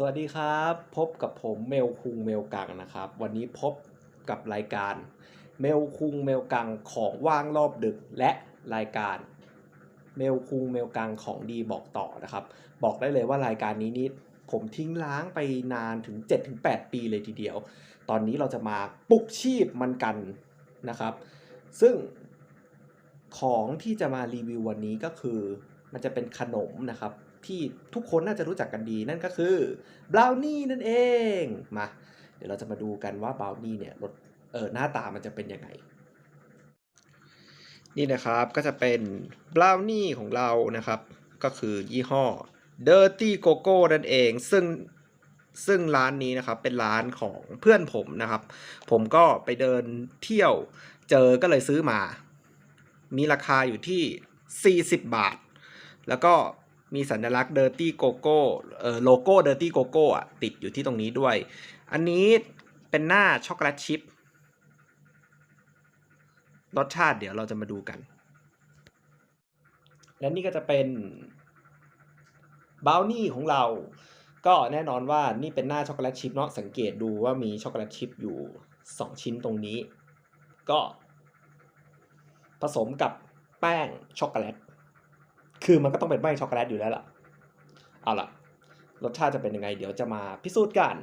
สวัสดีครับ พบกับผมเมลคุงเมลกังนะครับ วันนี้พบกับรายการเมลคุงเมลกังของว่างรอบดึกและรายการเมลคุงเมลกังของดีบอกต่อนะครับ บอกได้เลยว่ารายการนี้นี่ผมทิ้งล้างไปนานถึง 7-8 ปีเลยทีเดียว ตอนนี้เราจะมาปลุกชีพมันกันนะครับ ซึ่งของที่จะมารีวิววันนี้ก็คือมันจะเป็นขนมนะครับ ที่ทุกคนน่าจะรู้จักกันดีนั่นก็คือบราวนี่นั่นเองมาเดี๋ยวเราจะมาดูกันว่าบราวนี่เนี่ยรสเออหน้าตามันจะเป็นยังไง นี่นะครับก็จะเป็นบราวนี่ของเรานะครับ ก็คือยี่ห้อ Dirty Coco นั่นเอง ซึ่งซึ่งร้านนี้นะครับเป็นร้านของเพื่อนผมนะครับ ผมก็ไปเดินเที่ยวเจอก็เลยซื้อมา มีราคาอยู่ที่ 40 บาท แล้วก็ มีสัญลักษณ์ Dirty Coco เอ่อโลโก้ Dirty Coco อะติดอยู่ที่ตรงนี้ด้วย อันนี้เป็นหน้าช็อกโกแลตชิพรสชาติเดี๋ยวเราจะมาดูกัน และนี่ก็จะเป็นบาวนี่ของเรา ก็แน่นอนว่านี่เป็นหน้าช็อกโกแลตชิพเนาะสังเกตดูว่ามีช็อกโกแลตชิพอยู่ 2 ชิ้นตรงนี้ ก็ ผสมกับแป้งช็อกโกแลต คือมันก็ต้องเป็นแป้ช็อกโกแลตอยู่แล้วล่ะ เอาล่ะ รสชาติจะเป็นยังไง เดี๋ยวจะมาพิสูจน์กัน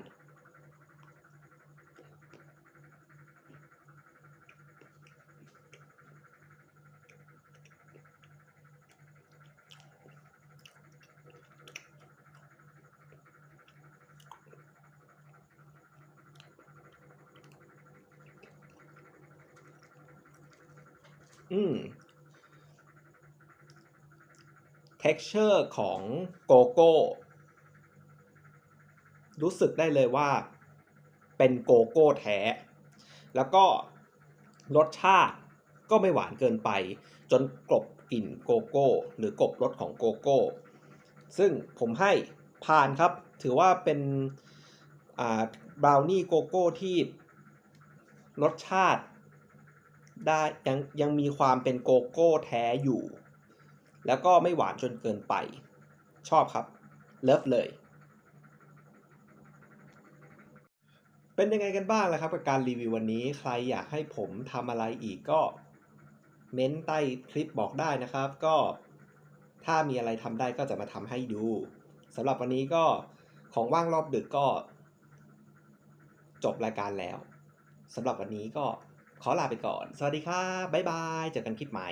อืม texture ของโกโก้ รู้สึกได้เลยว่าเป็นโกโก้แท้ แล้วก็รสชาติก็ไม่หวานเกินไป จนกลบกลิ่นโกโก้ หรือกลบรสของโกโก้ ซึ่งผมให้ผ่านครับ ถือว่าเป็นบราวนี่โกโก้ที่รสชาติได้ยังยังมีความเป็นโกโก้แท้อยู่ แล้วก็ไม่หวานจนเกินไป ชอบครับ เลิฟเลย เป็นยังไงกันบ้างล่ะครับกับการรีวิววันนี้ ใครอยากให้ผมทำอะไรอีกก็เม้นใต้คลิปบอกได้นะครับ ก็ถ้ามีอะไรทำได้ก็จะมาทำให้ดูสำหรับวันนี้ก็ของว่างรอบดึกก็ จบรายการแล้วสำหรับวันนี้ก็ขอลาไปก่อน สวัสดีครับบ๊ายบาย เจอกันคลิปใหม่